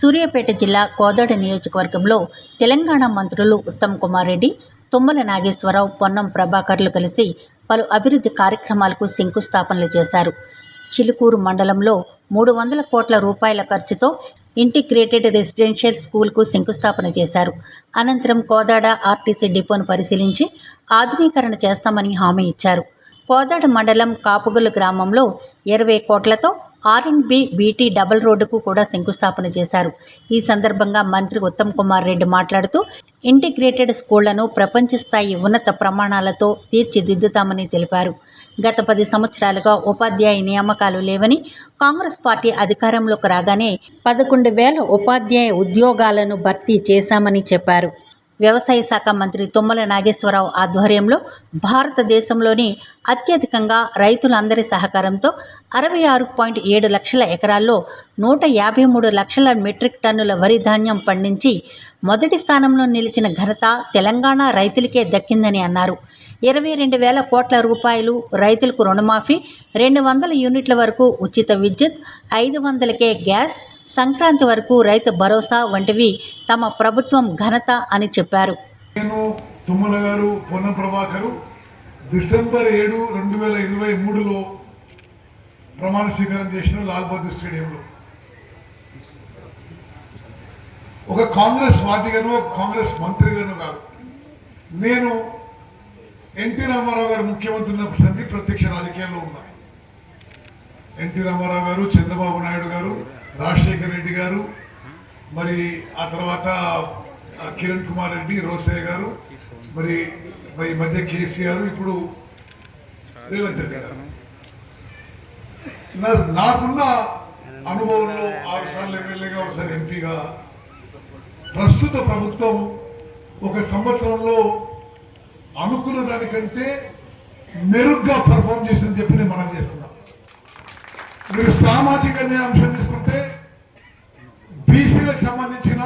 సూర్యాపేట జిల్లా కోదాడ నియోజకవర్గంలో తెలంగాణ మంత్రులు ఉత్తమ్ కుమార్ రెడ్డి తుమ్మల నాగేశ్వరరావు పొన్నం ప్రభాకర్లు కలిసి పలు అభివృద్ధి కార్యక్రమాలకు శంకుస్థాపనలు చేశారు. చిలుకూరు మండలంలో మూడు వందల కోట్ల రూపాయల ఖర్చుతో ఇంటిగ్రేటెడ్ రెసిడెన్షియల్ స్కూల్కు శంకుస్థాపన చేశారు. అనంతరం కోదాడ ఆర్టీసీ డిపోను పరిశీలించి ఆధునీకరణ చేస్తామని హామీ ఇచ్చారు. కోదాడ మండలం కాపుగొల్లు గ్రామంలో ఇరవై కోట్లతో ఆర్ఎండ్బి బీటీ డబుల్ రోడ్డుకు కూడా శంకుస్థాపన చేశారు. ఈ సందర్భంగా మంత్రి ఉత్తమ్ కుమార్ రెడ్డి మాట్లాడుతూ ఇంటిగ్రేటెడ్ స్కూళ్ళను ప్రపంచ స్థాయి ఉన్నత ప్రమాణాలతో తీర్చిదిద్దుతామని తెలిపారు. గత పది సంవత్సరాలుగా ఉపాధ్యాయ నియామకాలు లేవని కాంగ్రెస్ పార్టీ అధికారంలోకి రాగానే పదకొండు వేల ఉపాధ్యాయ ఉద్యోగాలను భర్తీ చేశామని చెప్పారు. వ్యవసాయ శాఖ మంత్రి తుమ్మల నాగేశ్వరరావు ఆధ్వర్యంలో భారతదేశంలోని అత్యధికంగా రైతులందరి సహకారంతో అరవై ఆరు పాయింట్ ఏడు లక్షల ఎకరాల్లో నూట యాభై మూడు లక్షల మెట్రిక్ టన్నుల వరి ధాన్యం పండించి మొదటి స్థానంలో నిలిచిన ఘనత తెలంగాణ రైతులకే దక్కిందని అన్నారు. ఇరవై రెండు వేల కోట్ల రూపాయలు రైతులకు రుణమాఫీ రెండు వందల యూనిట్ల వరకు ఉచిత విద్యుత్ ఐదు వందలకే గ్యాస్ సంక్రాంతి వరకు రైతు భరోసా వంటివి తమ ప్రభుత్వం ఘనత అని చెప్పారు. నేను తుమ్మల గారు పొన్న ప్రభాకరు డిసెంబర్ ఏడు రెండు వేల ఇరవై మూడులో ప్రమాణ స్వీకారం చేసిన లాల్ బహదూర్ స్టేడియంలో. ఒక కాంగ్రెస్ వాదిగాను ఒక కాంగ్రెస్ మంత్రిగాను కాదు. నేను ఎన్టీ రామారావు గారు ముఖ్యమంత్రి ఉన్నప్పుడు సంధి ప్రత్యక్ష రాజకీయాల్లో ఉన్నారు ఎన్టీ రామారావు గారు చంద్రబాబు నాయుడు గారు రాజశేఖర్ రెడ్డి గారు మరి ఆ తర్వాత కిరణ్ కుమార్ రెడ్డి రోసయ్య గారు మరి మరి ఈ మధ్య కేసీఆర్ ఇప్పుడు రేవంత్ రెడ్డి గారు. నా- నాకున్న అనుభవంలో ఆరు సార్లు ఎమ్మెల్యేగా ఒకసారి ఎంపీగా ప్రస్తుత ప్రభుత్వం ఒక సంవత్సరంలో అనుకున్న దానికంటే మెరుగ్గా పర్ఫామ్ చేసిందని చెప్పి నేను మనం చేస్తున్నాం. మీరు సామాజిక న్యాయ అంశం తీసుకుంటే బీసీలకు సంబంధించిన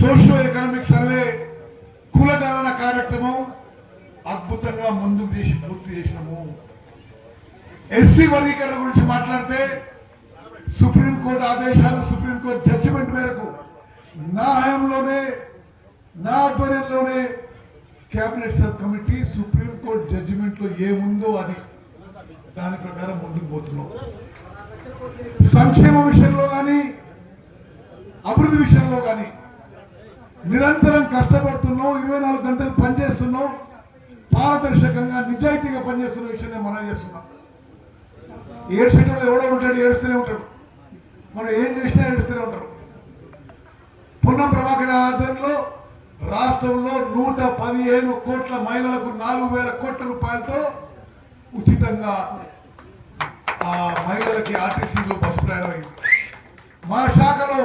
సోషల్ ఎకనామిక్ సర్వే కులగణన కార్యక్రమం అద్భుతంగా ముందుకు తీసి పూర్తి చేసినాము. ఎస్సీ వర్గీకరణ గురించి మాట్లాడితే సుప్రీంకోర్టు ఆదేశాలు సుప్రీంకోర్టు జడ్జిమెంట్ మేరకు నా హయాంలోనే నా ఆధ్వర్యంలోనే cabinet sub committee supreme court జడ్జిమెంట్లో ఏముందో అది దాని ప్రకారం ముందుకు పోతున్నాం. సంక్షేమ విషయంలో కానీ అభివృద్ధి విషయంలో కానీ నిరంతరం కష్టపడుతున్నాం ఇరవై నాలుగు గంటలు పనిచేస్తున్నాం పారదర్శకంగా నిజాయితీగా పనిచేస్తున్న విషయాన్ని మనం చేస్తున్నాం? ఏడ్చేటోళ్ళు ఎవడో ఉంటాడు ఏడుస్తూనే ఉంటాడు. మనం ఏం చేసినా ఏడుస్తూనే ఉంటారు పొన్నం ప్రభాకర్ ఆధ్వర్యంలో రాష్ట్రంలో నూట పదిహేను కోట్ల మహిళలకు నాలుగు వేల కోట్ల రూపాయలతో ఉచితంగా ఆ మహిళలకి ఆర్టీసీలో బస్సు ప్రయాణం అయింది. మా శాఖలో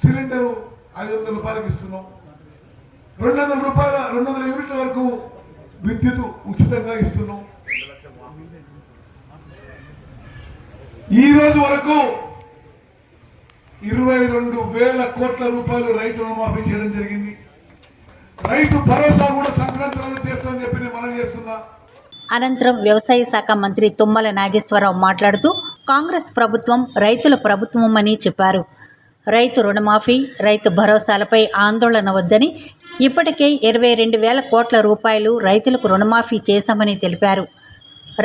సిలిండరు ఐదు వందల రూపాయలకు ఇస్తున్నాం. రెండు వందల రూపాయల రెండు వందల యూనిట్ల వరకు విద్యుత్ ఉచితంగా ఇస్తున్నాం. ఈ రోజు వరకు ఇరవై రెండు వేల కోట్ల రూపాయలు రైతు రుణమాఫీ చేయడం జరిగింది. రైతు భరోసా కూడా సంక్రాంతి రోజు చేస్తామని చెప్పి నేను మనం చేస్తున్నా. అనంతరం వ్యవసాయ శాఖ మంత్రి తుమ్మల నాగేశ్వరరావు మాట్లాడుతూ కాంగ్రెస్ ప్రభుత్వం రైతుల ప్రభుత్వం అని చెప్పారు. రైతు రుణమాఫీ రైతు భరోసాలపై ఆందోళన వద్దని ఇప్పటికే ఇరవై రెండు వేల కోట్ల రూపాయలు రైతులకు రుణమాఫీ చేశామని తెలిపారు.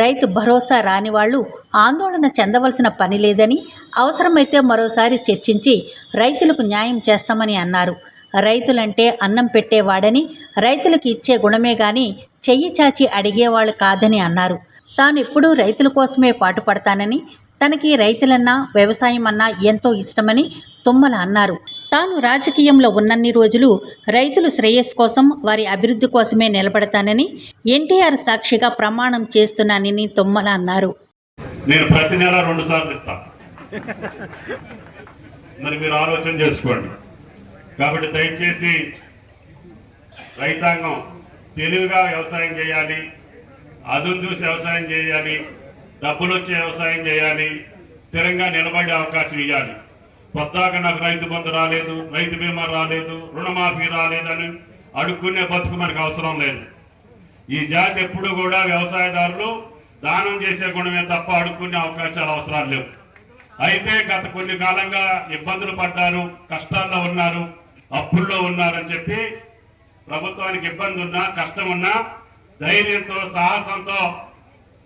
రైతు భరోసా రాని వాళ్ళు ఆందోళన చెందవలసిన పని లేదని అవసరమైతే మరోసారి చర్చించి రైతులకు న్యాయం చేస్తామని అన్నారు. రైతులంటే అన్నం పెట్టేవాడని రైతులకు ఇచ్చే గుణమే గాని చెయ్యి చాచి అడిగేవాళ్ళు కాదని అన్నారు. తాను ఎప్పుడూ రైతుల కోసమే పాటుపడతానని తనకి రైతులన్నా వ్యవసాయం అన్నా ఎంతో ఇష్టమని తుమ్మల అన్నారు. తాను రాజకీయంలో ఉన్నన్ని రోజులు రైతుల శ్రేయస్సు కోసం వారి అభివృద్ధి కోసమే నిలబడతానని ఎన్టీఆర్ సాక్షిగా ప్రమాణం చేస్తున్నానని తుమ్మల అన్నారు. నేను ప్రతి నెల రెండు సార్లు ఇస్తాను మరి మీరు ఆలోచన చేసుకోండి. కాబట్టి దయచేసి రైతాంగం తెలివిగా వ్యవసాయం చేయాలి అదును చూసి వ్యవసాయం చేయాలి డబ్బులు వచ్చి వ్యవసాయం చేయాలి స్థిరంగా నిలబడే అవకాశం ఇవ్వాలి. కొత్తగా నాకు రైతు బంధు రాలేదు రైతు బీమా రాలేదు రుణమాఫీ రాలేదని అడుక్కునే బతుకు మనకు అవసరం లేదు. ఈ జాతి ఎప్పుడు కూడా వ్యవసాయదారులు దానం చేసే గుణమే తప్ప అడుక్కునే అవకాశాలు అవసరాలు లేవు. అయితే గత కొన్ని కాలంగా ఇబ్బందులు పడ్డారు కష్టాల్లో ఉన్నారు. అప్పుల్లో ఉన్నారని చెప్పి ప్రభుత్వానికి ఇబ్బంది ఉన్నా కష్టం ఉన్నా ధైర్యంతో సాహసంతో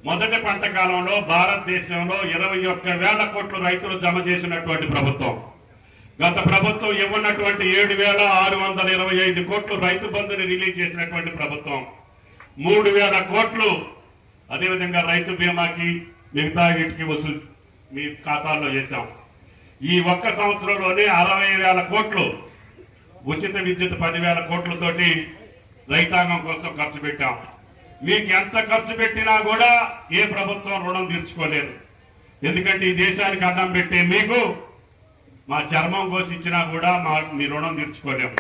మొదటి పంట కాలంలో భారతదేశంలో ఇరవై ఒక్క వేల కోట్లు రైతులు జమ చేసినటువంటి ప్రభుత్వం. గత ప్రభుత్వం ఇవ్వనటువంటి ఏడు వేల ఆరు వందల ఇరవై ఐదు కోట్లు రైతు బంధుని రిలీజ్ చేసినటువంటి ప్రభుత్వం. మూడు వేల కోట్లు అదేవిధంగా రైతు బీమాకి మిగతా వీటికి వసూలు మీ ఖాతాల్లో చేశాం. ఈ ఒక్క సంవత్సరంలోనే అరవై వేల కోట్లు ఉచిత విద్యుత్ పదివేల కోట్లతోటి రైతాంగం కోసం ఖర్చు పెట్టాం. మీకు ఎంత ఖర్చు పెట్టినా కూడా ఏ ప్రభుత్వం రుణం తీర్చుకోలేదు. ఎందుకంటే ఈ దేశానికి అన్నం పెట్టే మీకు మా చర్మం కోసిచ్చినా కూడా మా మీ రుణం తీర్చుకోలేము.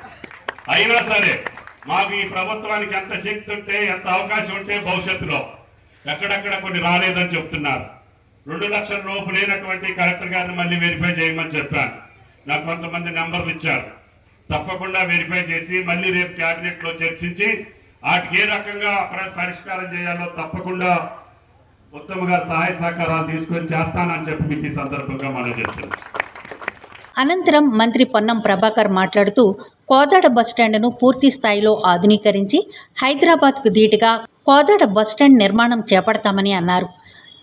అయినా సరే మాకు ఈ ప్రభుత్వానికి ఎంత శక్తి ఉంటే ఎంత అవకాశం ఉంటే భవిష్యత్తులో ఎక్కడెక్కడ కొన్ని రాలేదని చెప్తున్నారు. రెండు లక్షల లోపు లేనటువంటి కలెక్టర్ గారిని మళ్ళీ వెరిఫై చేయమని చెప్పాను. నాకు కొంతమంది నెంబర్లు ఇచ్చారు. తప్పకుండా వెరిఫై చేసి మళ్ళీ రేపు క్యాబినెట్లో చర్చించి వాటికి ఏ రకంగా పరిష్కారం చేయాలో తప్పకుండా ఉత్తమ్ గారు సహాయ సహకారాలు తీసుకొని చేస్తానని చెప్పి మీకు ఈ సందర్భంగా మనం చెప్తున్నాం. అనంతరం మంత్రి పొన్నం ప్రభాకర్ మాట్లాడుతూ కోదాడ బస్టాండ్ను పూర్తి స్థాయిలో ఆధునీకరించి హైదరాబాద్కు ధీటుగా కోదాడ బస్టాండ్ నిర్మాణం చేపడతామని అన్నారు.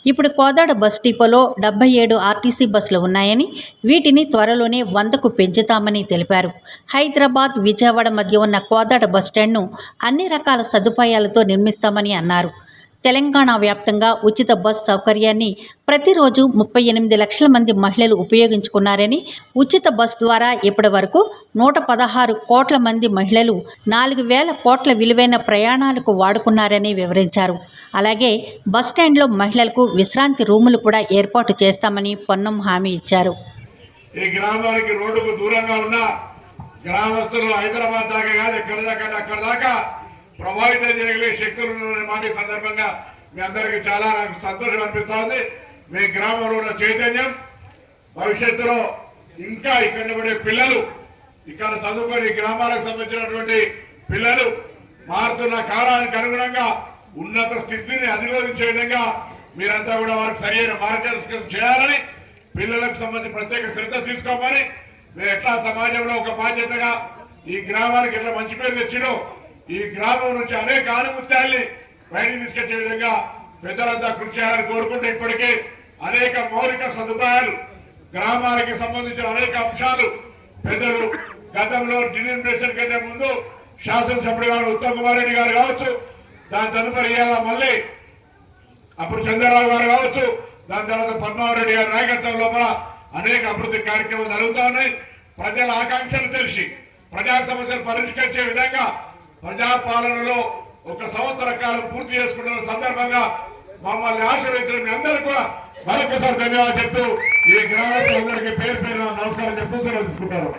ఇప్పుడు కోదాడ బస్ డిపోలో డెబ్బై ఏడు ఆర్టీసీ బస్సులు ఉన్నాయని వీటిని త్వరలోనే వందకు పెంచుతామని తెలిపారు. హైదరాబాద్ విజయవాడ మధ్య ఉన్న కోదాడ బస్టాండ్ను అన్ని రకాల సదుపాయాలతో నిర్మిస్తామని అన్నారు. తెలంగాణ వ్యాప్తంగా ఉచిత బస్ సౌకర్యాన్ని ప్రతిరోజు ముప్పై ఎనిమిది లక్షల మంది మహిళలు ఉపయోగించుకున్నారని ఉచిత బస్ ద్వారా ఇప్పటి వరకు నూట పదహారు కోట్ల మంది మహిళలు నాలుగు వేల కోట్ల విలువైన ప్రయాణాలకు వాడుకున్నారని వివరించారు. అలాగే బస్ స్టాండ్లో మహిళలకు విశ్రాంతి రూములు కూడా ఏర్పాటు చేస్తామని పొన్నం హామీ ఇచ్చారు. ఈ గ్రామానికి రోడ్డుకు దూరంగా ఉన్న గ్రామస్తులు హైదరాబాద్ దాకా కాదు ఎక్కడ దాకా అక్కడ దాకా ప్రభావితం చేయగలిగే శక్తులు ఉన్నారనే మాట సందర్భంగా మీ అందరికీ చాలా నాకు సంతోషం అనిపిస్తుంది మీ గ్రామంలో ఉన్న చైతన్యం భవిష్యత్తులో ఇంకా ఇక్కడ పడే పిల్లలు ఇక్కడ చదువుకొని గ్రామాలకు సంబంధించినటువంటి పిల్లలు మారుతున్న కాలానికి అనుగుణంగా ఉన్నత స్థితిని అధిరోధించే విధంగా మీరంతా కూడా వారికి సరైన మార్గదర్శకం చేయాలని పిల్లలకు సంబంధించి ప్రత్యేక శ్రద్ధ తీసుకోమని మేము ఎట్లా సమాజంలో ఒక బాధ్యతగా ఈ గ్రామానికి ఎట్లా మంచి పేరు తెచ్చినో ఈ గ్రామం నుంచి అనేక ఆనుమత్యాల్ని బయటికి తీసుకొచ్చే విధంగా పెద్దలంతా కృషి చేయాలని కోరుకుంటే ఇప్పటికే అనేక మౌలిక సదుపాయాలు గ్రామానికి సంబంధించిన అనేక అంశాలు పెద్దలు గతంలో డిలిమినేషన్ కంటే ముందు శాసనసభ్యుడు గారు ఉత్తమ్ కుమార్ రెడ్డి గారు కావచ్చు దాని తదుపరి ఇవాళ మళ్ళీ అప్పుడు చంద్రరావు గారు కావచ్చు దాని తర్వాత పద్మావరెడ్డి గారి నాయకత్వం లోపల అనేక అభివృద్ధి కార్యక్రమాలు జరుగుతూ ఉన్నాయి. ప్రజల ఆకాంక్షలు తెలిసి ప్రజా సమస్యలు పరిష్కరించే విధంగా ప్రజాపాలనలో ఒక సంవత్సర కాలం పూర్తి చేసుకుంటున్న సందర్భంగా మమ్మల్ని ఆశీర్వదించిన మీ అందరికీ కూడా మరొకసారి ధన్యవాదాలు చెప్తూ ఈ గ్రామ అందరికీ పేరు పేరు నమస్కారం చెప్తూ సెలవు తీసుకుంటారు.